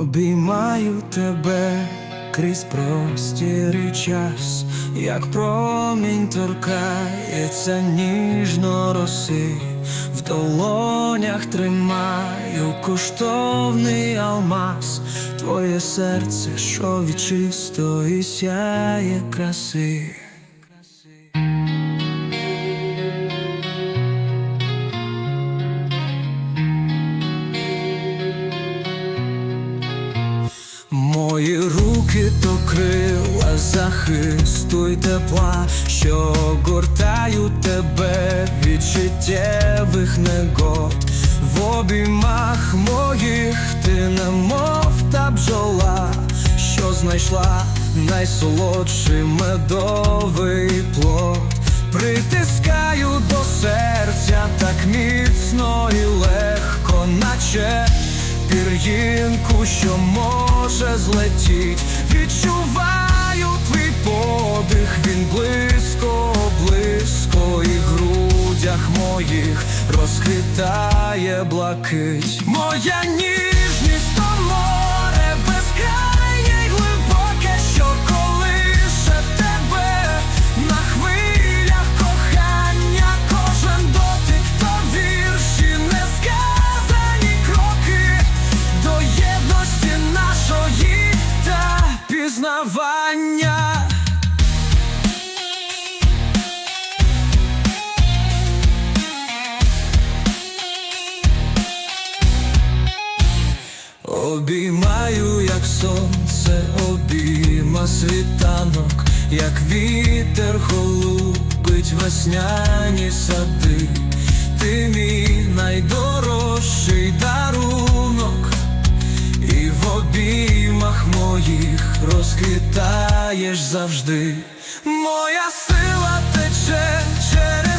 Обіймаю тебе крізь простір і час, як промінь торкається ніжно роси, в долонях тримаю коштовний алмаз, твоє серце, що від чистої сяє краси. Руки то крила захисту й тепла, що гортають тебе від життєвих негод. В обіймах моїх ти немов та бджола, що знайшла найсолодший медовий пір'їнку, що може злетіть, відчуваю твій подих, він близько, близько, і в грудях моїх розквітає блакить. Моя ніжність Обіймаю, як сонце, обійма світанок, як вітер голубить весняні сади, ти мій найдорожчий дарунок, і в обіймах моїх розквітаєш завжди. Моя сила тече через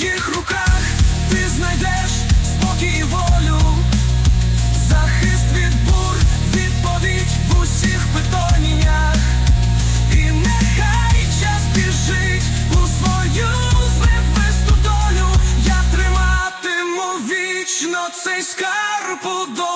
своїх руках ти знайдеш спокій і волю, захист від бур, відповідь в усіх питаннях. І нехай час біжить у свою звивисту долю. Я триматиму вічно цей скарб.